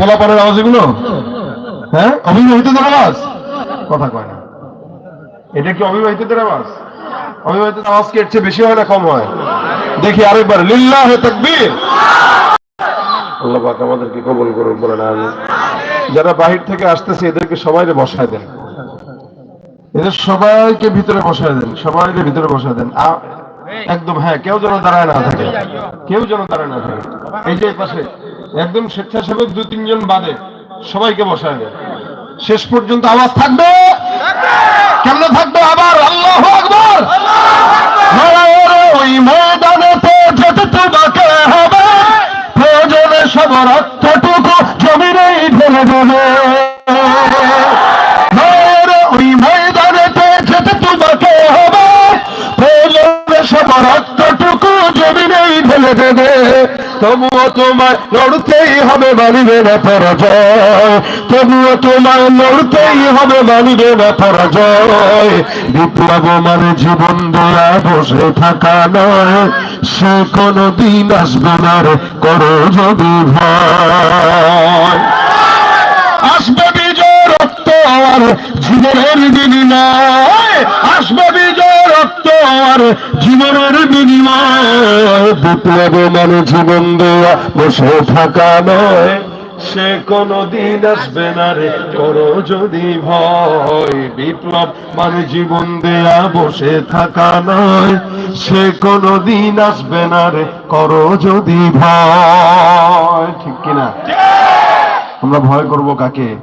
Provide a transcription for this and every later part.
পোলাপানের আওয়াজ এগুলো? হ্যাঁ? অবিবাহিতদের আওয়াজ? কথা কয় না। এটা কি অবিবাহিতদের আওয়াজ? অবিবাহিতদের আওয়াজ কি এর বেশি হয় না কম হয়? দেখি আরেকবার। তাকবীর। আল্লাহ পাক আমাদেরকে করুন বলে না যারা বাহির থেকে আসতেছে, এদেরকে সবাইকে বসায় দেন। এদের সবাইকে ভিতরে বসায় দেন সবাইকে ভিতরে বসায় দেন। একদম হ্যাঁ কেউ যেন দাঁড়ায় না থাকে। কেউ যেন দাঁড়ায় না থাকে। এই যে পাশে। একদম স্বেচ্ছাসেবক দু, তিনজন বাদে সবাইকে বসায় দেয়। শেষ পর্যন্ত আওয়াজ থাকবে? কেমন থাকবে আবার? আল্লাহ ওই ময়দানেতে হবে, প্রয়োজনে জমিনেই দেবে। তবুও তোমার লড়তেই হবে মানিবে না পরাজয়। তবুও তোমার লড়তেই হবে মানিবে না পরাজয়। বিপ্লব মানে জীবন দেয়া বসে থাকা নয়। সে কোনো দিন আসবে না রে, করো যদি ভয়। আসবে বিজয় রক্ত আর জীবনের বিনিময় আসবে আর জীবনের বিনিময় বিপ্লব মানে জীবন দেওয়া বসে থাকা নয়। সে কোনো দিন আসবে না রে করো যদি ভয়, বিপ্লব মানে জীবন দেয়া বসে থাকা নয়। সে কোনো দিন আসবে না রে, করো যদি ভয়। ঠিক কিনা? আমরা ভয় করব কাকে?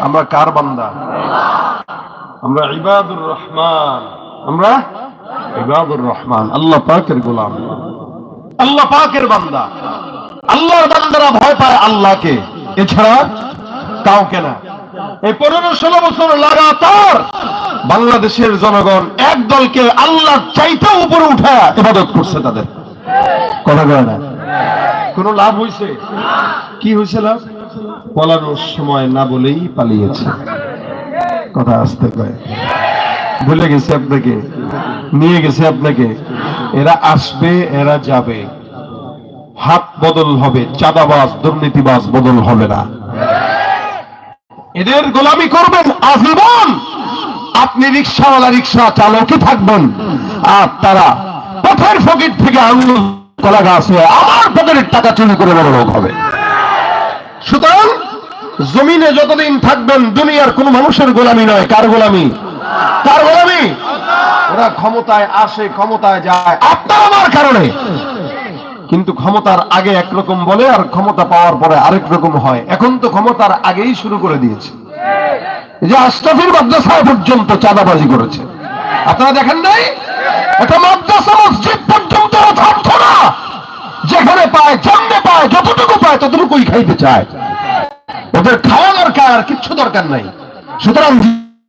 আমরা কার বান্দা? আমরা ইবাদুর রহমান। আমরা ইবাদুর রহমান, আল্লাহ পাকের গোলাম। আল্লাহ পাকের বান্দা। আল্লাহর বান্দারা ভয় পায় আল্লাহকে। এছাড়া কাউকে না। এই পনেরো ষোলো বছর লাগাতার বাংলাদেশের জনগণ এক দলকে আল্লাহ চাইতে উপরে উঠা ইবাদত করছে তাদের। কথা কয় না? কোন লাভ হয়েছে কি হয়েছে লাভ? পলানোর সময় না বলেই পালিয়েছে। কথা আসতে কয়। ভুলে গেছে আপনাকে, নিয়ে গেছে আপনাকে। এরা আসবে, এরা যাবে। হাত বদল হবে, চাঁদাবাজ, দুর্নীতিবাজ বদল হবে না। এদের গোলামি করবেন, আজীবন। আপনি রিক্সাওয়ালা, রিক্সা চালকই থাকবেন। আর তারা পথের ফকির থেকে আঙুল কলা গাছ হয়ে আমার পকেটের টাকা চুরি করে বড় লোক হবে। সুতরাং, জমিনে যতদিন থাকবেন, দুনিয়ার কোন মানুষের গোলামি নয়। কার গোলামি? কার গোলামি। ওরা ক্ষমতায় আসে, ক্ষমতায় যায়। আপনার আমার কারণে। কিন্তু ক্ষমতার আগে একরকম বলে আর ক্ষমতা পাওয়ার পরে আরেক রকম হয়। এখন তো ক্ষমতার আগেই শুরু করে দিয়েছে। যে আশরাফির মাদ্রাসা পর্যন্ত চাঁদাবাজি করেছে। আপনারা দেখেন নাই? একটা মাদ্রাসা মসজিদ পর্যন্ত যেখানে পায়, যেমনে পায়, যতটুকু পায়, ততটুকুই খাইতে চায়। ওদের খাওয়া দরকার, কিচ্ছু দরকার নাই। সুতরাং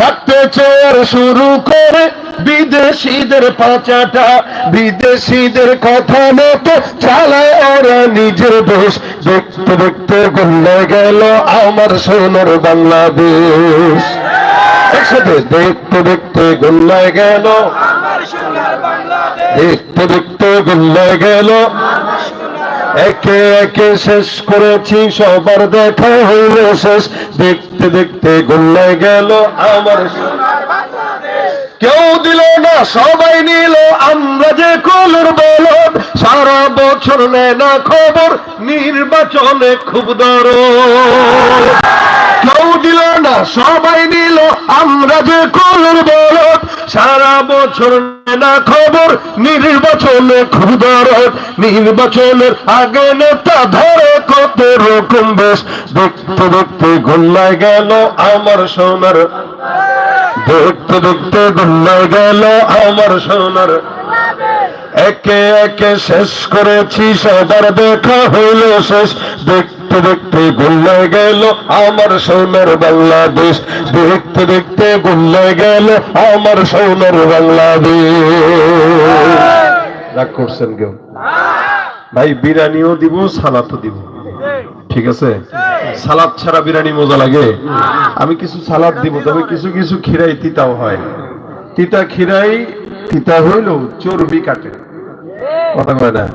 রাখতে চেয়ার শুরু করে বিদেশিদের পাচাটা বিদেশিদের কথা মতো চালায় ওরা নিজের দেশ দেখতে দেখতে গলে গেল আমার সোনার বাংলাদেশ। একসাথে দেখতে দেখতে গলে গেল। দেখতে দেখতে গলে গেল। একে একে শেষ করেছি সবার দেখা হইল শেষ। দেখতে দেখতে গলে গেল আমার কেউ দিল না, সবাই নিল। আমরা যে কলর বলদ সারা বছর নেয় না খবর, নির্বাচনে খুব দর কেউ দিল না, সবাই নিল, আমরা যে কলর বলদ সারা বছর না খবর, নির্বাচনে খুব দরদ। নির্বাচনের আগে নেতা ধরে কত রকম বেশ, দেখতে দেখতে গোল্লায় গেল আমার সোনার দেখতে দেখতে গোল্লা গেল, আমার সোনার একে একে শেষ করেছি, সবার দেখা হইল শেষ। দেখতে দেখতে দেখতে গেল, আমার সোনার বাংলাদেশ। দেখতে দেখতে গলে গেল, আমার সোনার বাংলাদেশ। করছেন কেউ? ভাই, বিরিয়ানিও দিব সালাতও দিব। ঠিক আছে? সালাদ ছাড়া বিরিয়ানি মজা লাগে। আমি কিছু সালাদ দিব, তবে কিছু কিছু খিরাই তিতাও হয়। তিতা খিরাই তিতা হইলেও চর্বি কাটে। কথা কয় না?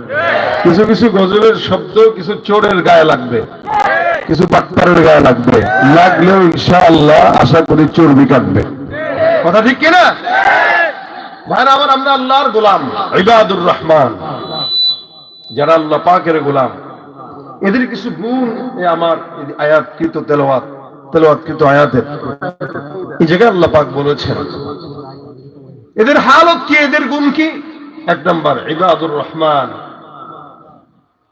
কিছু কিছু গজলের শব্দ, কিছু চোরের গায়ে লাগবে। কিছু বাক্তারের গায়ে লাগবে। লাগলেও ইনশাআল্লাহ আশা করি চর্বি কাটবে। কথা ঠিক কিনা? ভাইরা, আমার আমরা আল্লাহর গোলাম, ইবাদুর রহমান। যারা আল্লাহ পাকের গোলাম। এদের কিছু গুণ আমার এই আয়াতকৃত তেলাওয়াত, তেলাওয়াতকৃত আয়াতের। এই জায়গায় আল্লাহ পাক বলেছেন, এদের হালত কি, এদের গুণ কি? এক নম্বর, ইবাদুর রহমান।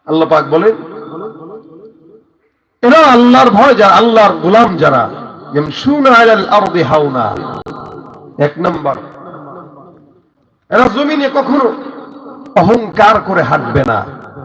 আল্লাহ পাক বলেন, এরা আল্লাহর ভয় যারা, আল্লাহর গোলাম যারা এক নম্বর, এরা জমিনে কখনো অহংকার করে হাঁটবে না।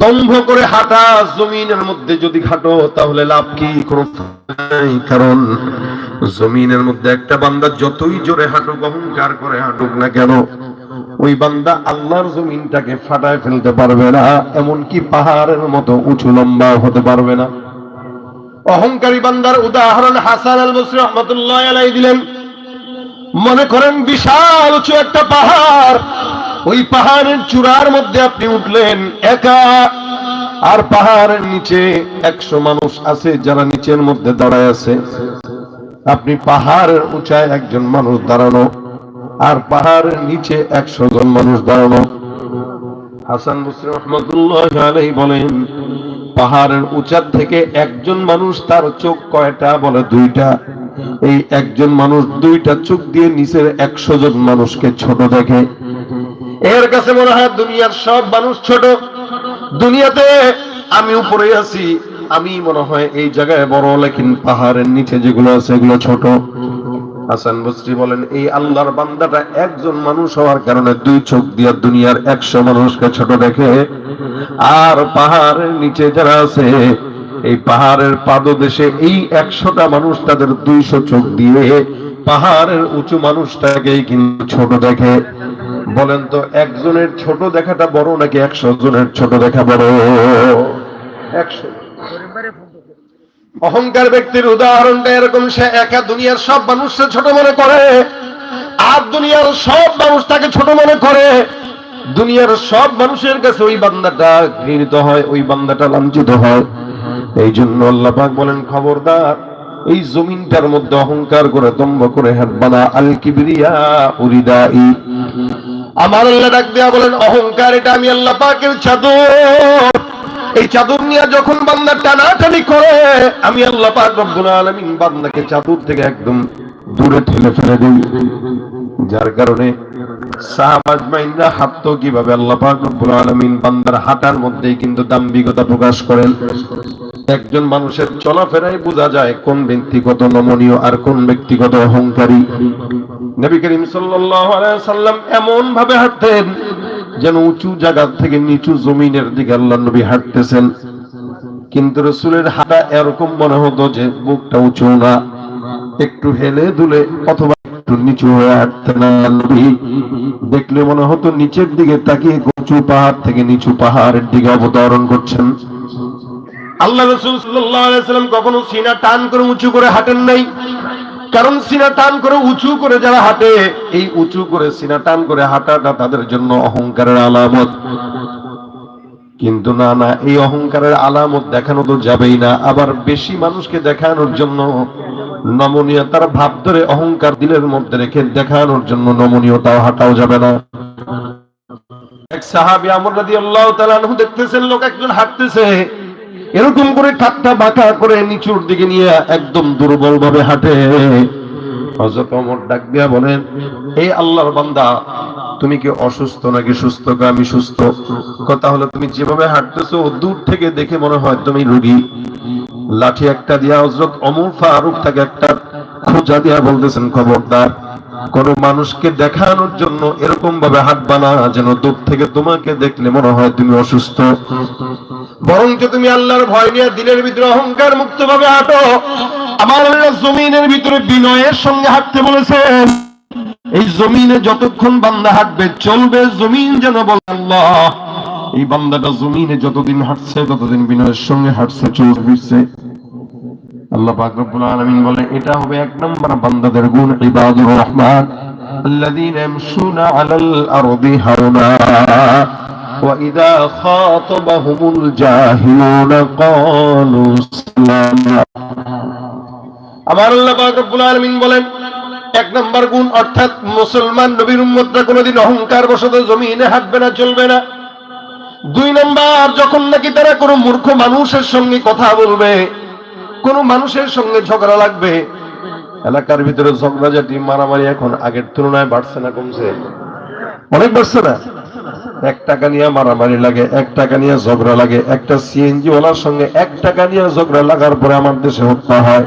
দম্ভ করে হাঁটা জমিনের মধ্যে যদি হাঁটো তাহলে লাভ কি? কারণ জমিনের মধ্যে একটা বান্দা যতই জোরে হাঁটুক, অহংকার করে হাঁটুক না কেন, ওই বান্দা আল্লাহর জমিনটাকে ফাটায় ফেলতে পারবে না, এমনকি পাহাড়ের মতো উঁচু লম্বা হতে পারবে না। অহংকারী বান্দার উদাহরণ হাসান আল বসরি রহমতুল্লাহ আলাই দিলেন। মনে করেন বিশাল উঁচু একটা পাহাড় ওই পাহাড়ের চূড়ার মধ্যে আপনি উঠলেন, একা। আর পাহাড়ের নিচে একশো মানুষ আছে যারা নিচের মধ্যে দাঁড়ায় আছে। আপনি পাহাড়ের উঁচায় একজন মানুষ দাঁড়ানো, আর পাহাড়ের নিচে একশো জন মানুষ দাঁড়ানো। হাসান মুসলিম রহমতুল্লাহ আলাই বলেন, পাহাড়ের উঁচার থেকে একজন মানুষ তার চোখ কয়টা বলে দুইটা। এই একজন মানুষ দুইটা চোখ দিয়ে নিচের একশো জন মানুষকে ছোট দেখে। এর কাছে মনে হয় দুনিয়ার সব মানুষ ছোট। দুনিয়াতে আমি উপরে আছি, আমি মনে হয় এই জায়গায় বড়, লেকিন পাহাড়ের নিচে যেগুলো আছে এগুলো ছোট। হাসান বসরি বলেন, এই আল্লাহর বান্দাটা একজন মানুষ হওয়ার কারণে দুই চোখ দিয়ে দুনিয়ার একশো মানুষকে ছোট দেখে। আর পাহাড়ের নিচে যারা আছে, এই পাহাড়ের পাদদেশে এই একশোটা মানুষ তাদের দুইশো চোখ দিয়ে পাহাড়ের উঁচু মানুষটাকেই কিন্তু ছোট দেখে। বলেন তো, একজনের ছোট দেখাটা বড় নাকি একশো জনের ছোট দেখা বড়? একশো। অহংকার ব্যক্তির উদাহরণটা এরকম, সে একা দুনিয়ার সব মানুষকে ছোট মনে করে, আর দুনিয়ার সব মানুষ তাকে ছোট মনে করে। দুনিয়ার সব মানুষের কাছে ওই বান্দাটা ঘৃণিত হয়, ওই বান্দাটা লাঞ্ছিত হয়। এই জন্য আল্লাহ পাক বলেন, খবরদার, এই জমিনটার মধ্যে অহংকার করে, দম্ভ করে হাঁটবানা আল কিবরিয়া উরিদাই। আমার আল্লাহ ডাক দেয়া বলেন, অহংকার, এটা আমি আল্লাহ পাকের চাদর। এই চাদর নিয়ে যখন বান্দা টানাটানি করে, আমি আল্লাহ পাক রব্বুল আলামিন বান্দাকে চাদর থেকে একদম দূরে ঠেলে ফেলে দিই। যার কারণে সাহাবাজ মাইনরা হাঁটতো কীভাবে? আল্লাহ পাক রব্বুল আলামিন বান্দার হাঁটার মধ্যেই কিন্তু দাম্ভিকতা প্রকাশ করেন। একজন মানুষের চলাফেরায় বোঝা যায় কোন ব্যক্তি কত নমনীয় আর কোন ব্যক্তি কত অহংকারী। নবী করিম সাল্লাম এমন ভাবে হাঁটতেন যেন উঁচু জায়গা থেকে নিচু জমিনের দিকে আল্লাহ নবী হাঁটতেছেন। কিন্তু রসুলের হাঁটা এরকম মনে হতো যে বুকটা উঁচু না। একটু হেলে দুলে অথবা একটু নিচু হয়ে হাঁটতেন নবী। দেখলে মনে হতো নিচের দিকে তাকিয়ে উঁচু পাহাড় থেকে নিচু পাহাড়ের দিকে অবতরণ করছেন। আল্লাহ রসুল সাল্লাম কখনো সিনা টান করে উঁচু করে হাঁটেন নাই। কারণ সিনা টান করে উঁচু করে যারা হাঁটে, এই উঁচু করে সিনা টান করে হাঁটাটা তাদের জন্য অহংকারের আলামত। কিন্তু না না, এই অহংকারের আলামত দেখানো তো যাবেই না। আবার বেশি মানুষকে দেখানোর জন্য নমনীয়তার ভাব ধরে অহংকার দিলের মধ্যে রেখে দেখানোর জন্য নমনীয়তাও হাঁটাও যাবে না। এক সাহাবি আমর রাদিয়াল্লাহু তাআলা দেখতেছেন, লোক একজন হাঁটতেছে। এরকম করে ঠাট্টা বাঁকা করে নিচুর দিকে নিয়ে একদম দুর্বল ভাবে হাঁটে এই তুমি অসুস্থ নাকি সুস্থ? সুস্থ। কথা হলো, তুমি যেভাবে হাঁটতেছো, দূর থেকে দেখে মনে হয় লাঠি একটা দিয়া একটা খোঁজা দিয়া বলতেছেন, খবরদার কোন মানুষকে দেখানোর জন্য এরকম ভাবে হাঁটবা না যেন দূর থেকে তোমাকে দেখলে মনে হয় তুমি অসুস্থ। বরঞ্চ তুমি আল্লাহর ভয় নিয়ে দিলের ভিতরে অহংকার মুক্ত ভাবে হাঁটো। আমার আল্লাহ জমিনের ভিতরে বিনয়ের সঙ্গে হাঁটতে বলেছেন, এই জমিনে যতক্ষণ বান্দা হাঁটবে, চলবে জমিন যেন বলে আল্লাহ। এই বান্দাটা জমিনে যতদিন হাঁটছে, ততদিন বিনয়ের সঙ্গে হাঁটছে চলছে আল্লাহ পাক রব্বুল আলামিন বলে এটা হবে এক নম্বর বান্দাদের গুণ ইবাদুর রহমান الذين يمشون على الأرض هونا وإذا خاطبهم الجاهلون قالوا سلاما আমার আল্লাহ পাক রব্বুল আলামিন বলেন এক নম্বর গুণ অর্থাৎ মুসলমান নবীর উম্মতরা কোনোদিন অহংকার বশত জমিনে হাঁটবে না চলবে না দুই নম্বর যখন নাকি তারা কোনো মূর্খ মানুষের সঙ্গে কথা বলবে কোন মানুষের সঙ্গে ঝগড়া লাগবে? এলাকার ভিতরে ঝগড়াঝাটি, মারামারি এখন আগের তুলনায় বাড়ছে না, কমছে? অনেক বাড়ছে না? এক টাকা নিয়ে মারামারি লাগে, এক টাকা নিয়ে ঝগড়া লাগে। একটা সিএনজি ওয়ালার সঙ্গে এক টাকা নিয়ে ঝগড়া লাগার পরে আমার দেশে হত্যা হয়।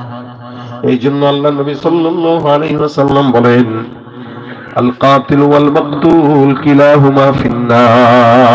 এই জন্য আল্লাহ নবী ওয়াসাল্লাম বলেন আল কাতিল ওয়াল মাকতুল কিলাহুমা ফিন্নার।